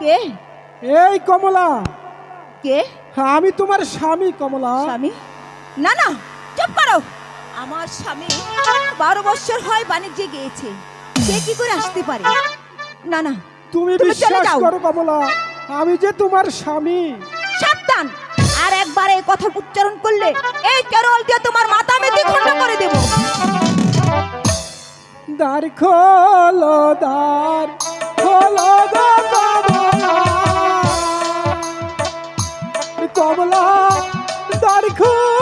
কে? এই কমলা। কে? হ্যাঁ, আমি তোমার স্বামী কমলা। স্বামী? না না চুপ করো। আমার স্বামী বারো বছর হয় বাণিজ্যে গিয়েছে। সে কি করে আসতে পারে? না না তুমি বিশ্বাস করো কমলা। আমি যে তোমার স্বামী। সাবধান। আর একবার এই কথা উচ্চারণ করলে এই কেরল দিয়ে তোমার মাথা আমি দ্বিখণ্ড করে দেব। দ্বার খোলো দ্বার খোলো গো। কমলা দ্বার খুলে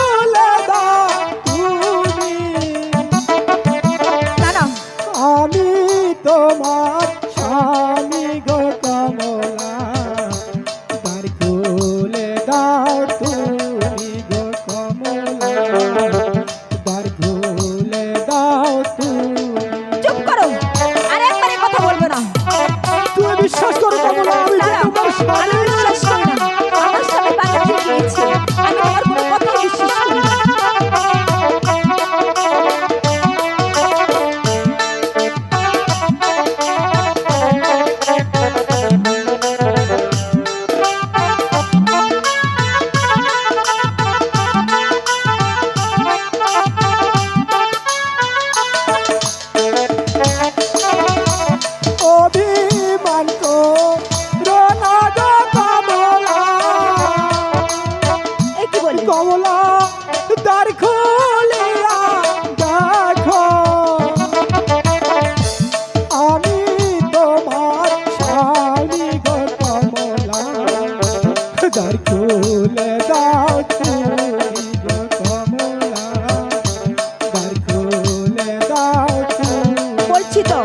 তুমি তো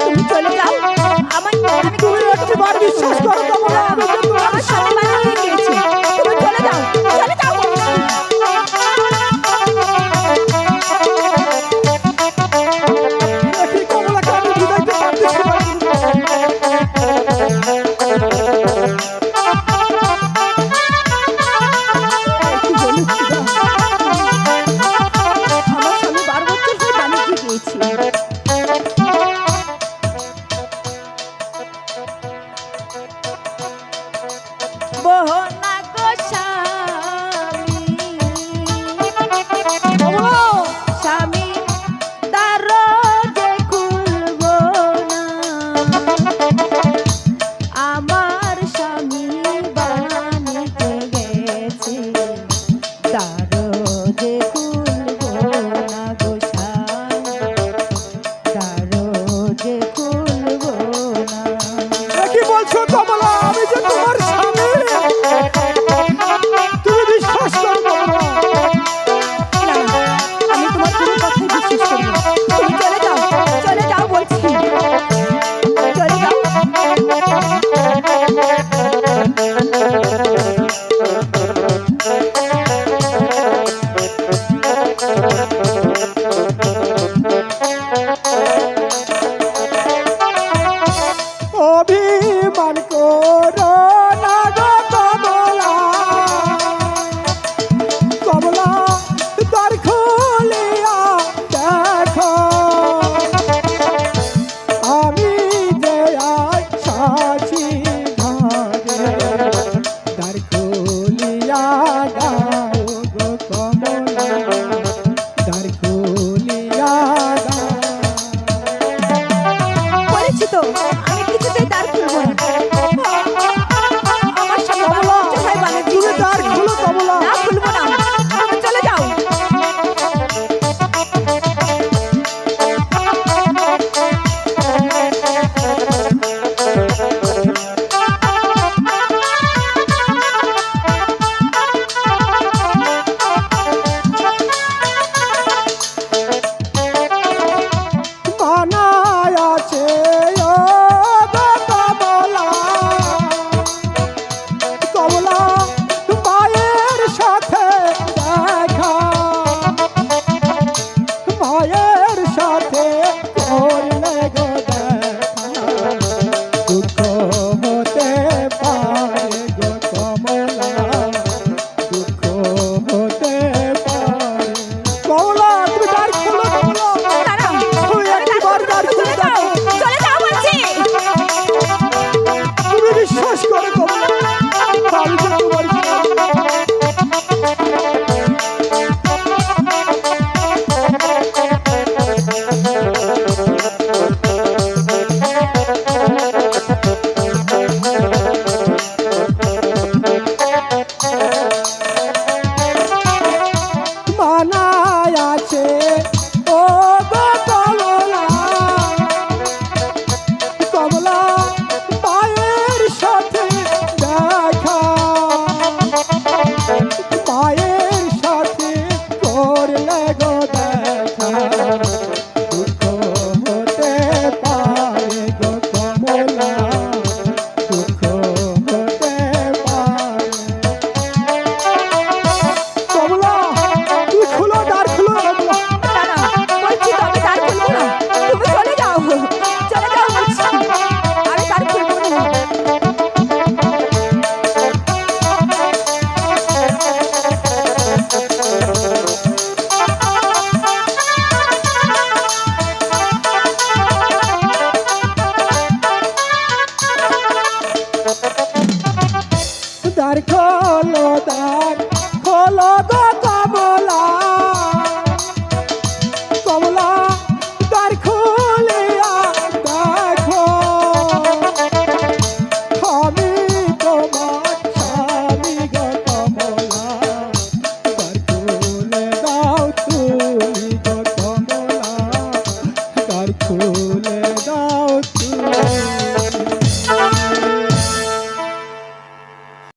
তুমি চলে যাও। আমার আমি তুমি একটিবার বিশ্বাস করো কমলা আমি। যে তোমার আমার স্বামী বাণিজ্যে গিয়েছে। তুমি চলে যাও চলে যাও। দেখি কমলাকে